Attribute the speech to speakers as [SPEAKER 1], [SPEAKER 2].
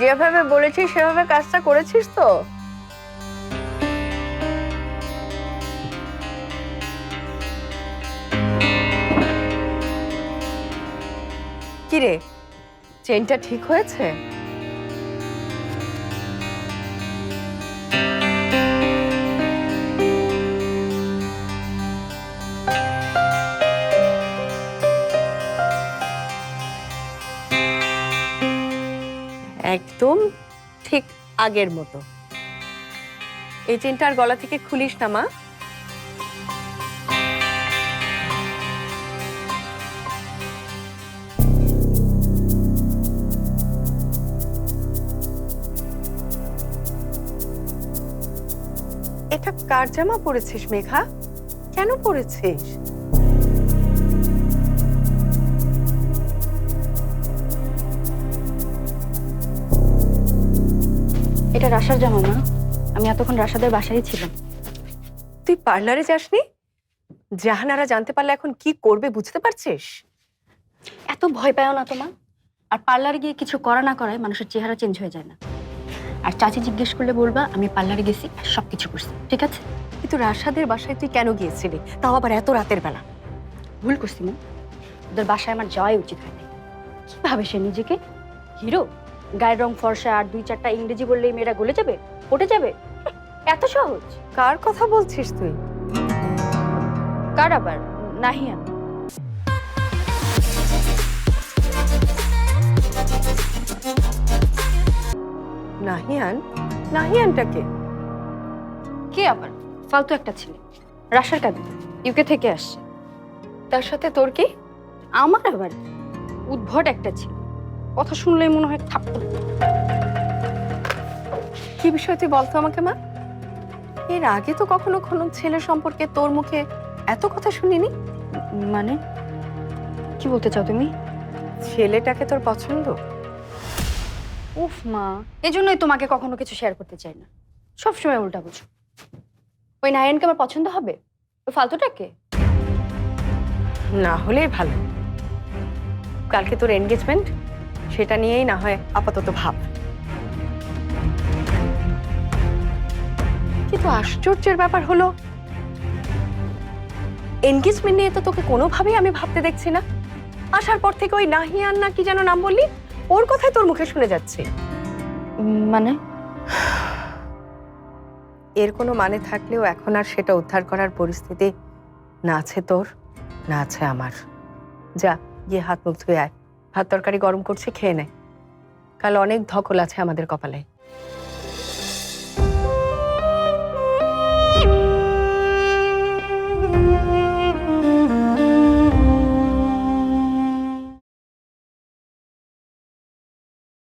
[SPEAKER 1] যেভাবে বলেছি সেভাবে কাজটা করেছিস তো? কিরে চেনটা ঠিক হয়েছে? একদম ঠিক আগের মতো। এই চেনটার গলা থেকে খুলিস না, মা। এটা কার জামা পরেছিস, মেঘা? কেন পরেছিস?
[SPEAKER 2] রাশার জামা মা। আমি এতক্ষণ রাশাদের বাসায় ছিলাম।
[SPEAKER 1] তুই পার্লারে যাসনি? জাহানারা জানতে পারলে এখন কি করবে বুঝতে পারছিস?
[SPEAKER 2] এত ভয় পাও না তোমা আর পার্লারে গিয়ে কিছু করা না করায় মানুষের চেহারা চেঞ্জ হয়ে যায় না। আর চাচি জিজ্ঞেস করলে বলবা আমি পার্লারে গেছি আর সব কিছু করছি ঠিক আছে?
[SPEAKER 1] কিন্তু রাশাদের বাসায় তুই কেন গিয়েছিলি? তাও আবার এত রাতের বেলা।
[SPEAKER 2] ভুল করছি না ওদের বাসায় আমার যাওয়াই উচিত হয়নি। কি ভাবে সে নিজেকে হিরো গায়ের রং ফর্সা আর দুই চারটা ইংরেজি বললেই মেয়েরা গলে যাবে পটে যাবে? এত সহজ।
[SPEAKER 1] কার কথা বলছিস তুই?
[SPEAKER 2] কার আবার? নাহিয়ান
[SPEAKER 1] নাহিয়ান? নাহিয়ানটাকে
[SPEAKER 2] কে? আবার? ফালতু একটা ছেলে। রাশার কাবিন ইউকে থেকে আসছে।
[SPEAKER 1] তার সাথে তোর কি?
[SPEAKER 2] আমার আবার? উদ্ভট একটা ছিল। কথা শুনলেই মনে হয় থাপ্পড়।
[SPEAKER 1] কি বিষয় তুই বলতো আমাকে মা? এর আগে তো কখনো কোনো ছেলে সম্পর্কে তোর মুখে এত কথা শুনিনি?
[SPEAKER 2] মানে? কি বলতে চাও তুমি?
[SPEAKER 1] ছেলেটাকে তোর পছন্দ?
[SPEAKER 2] উফ মা এজন্যই তোমাকে কখনো কিছু শেয়ার করতে চাই না। সবসময় উল্টা বুঝো। ওই নারায়ণকে আমার পছন্দ হবে? ওই ফালতুটাকে?
[SPEAKER 1] না হলেই ভালো। কালকে তোর এনগেজমেন্ট সেটা নিয়েই না হয় আপাতত ভাব। কিন্তু আশ্চর্যের ব্যাপার হলো এনগেজমেন্ট নিয়ে তো তোকে কোনোভাবেই আমি ভাবতে দেখছি না। আসার পর থেকে ওই নাহিয়ান না কি যেন নাম বললি ওর কথাই তোর মুখে শুনে যাচ্ছে।
[SPEAKER 2] মানে?
[SPEAKER 1] এর কোনো মানে থাকলেও এখন আর সেটা উদ্ধার করার পরিস্থিতি না আছে তোর না আছে আমার। যা গিয়ে হাত মুখ ধুয়ে আয়। ভাত তরকারি গরম করছে খেয়ে নেয় কাল অনেক ধকল আছে আমাদের কপালে।